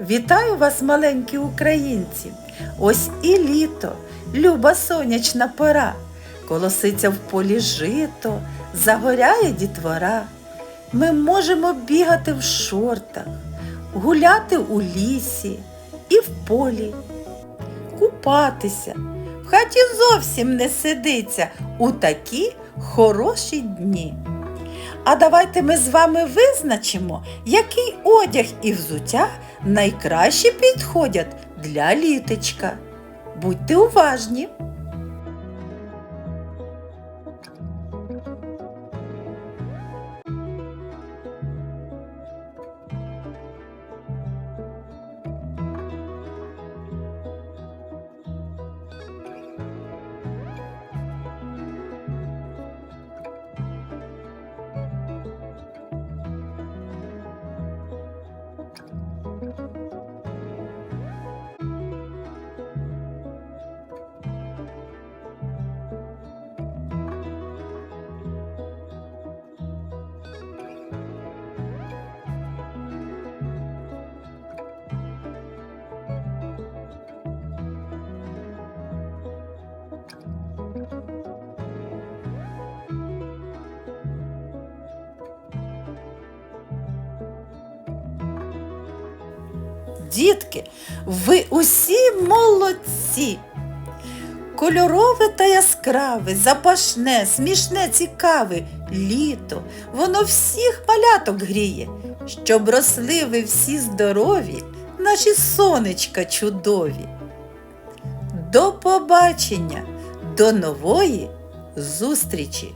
Вітаю вас, маленькі українці! Ось і літо, люба сонячна пора, колоситься в полі жито, загоряє дітвора. Ми можемо бігати в шортах, гуляти у лісі і в полі, купатися. В хаті зовсім не сидиться у такі хороші дні. А давайте ми з вами визначимо, який одяг і взуття найкраще підходять для літочка. Будьте уважні! Дітки, ви усі молодці! Кольорове та яскраве, запашне, смішне, цікаве літо, воно всіх маляток гріє, щоб росли ви всі здорові, наші сонечка чудові. До побачення, до нової зустрічі!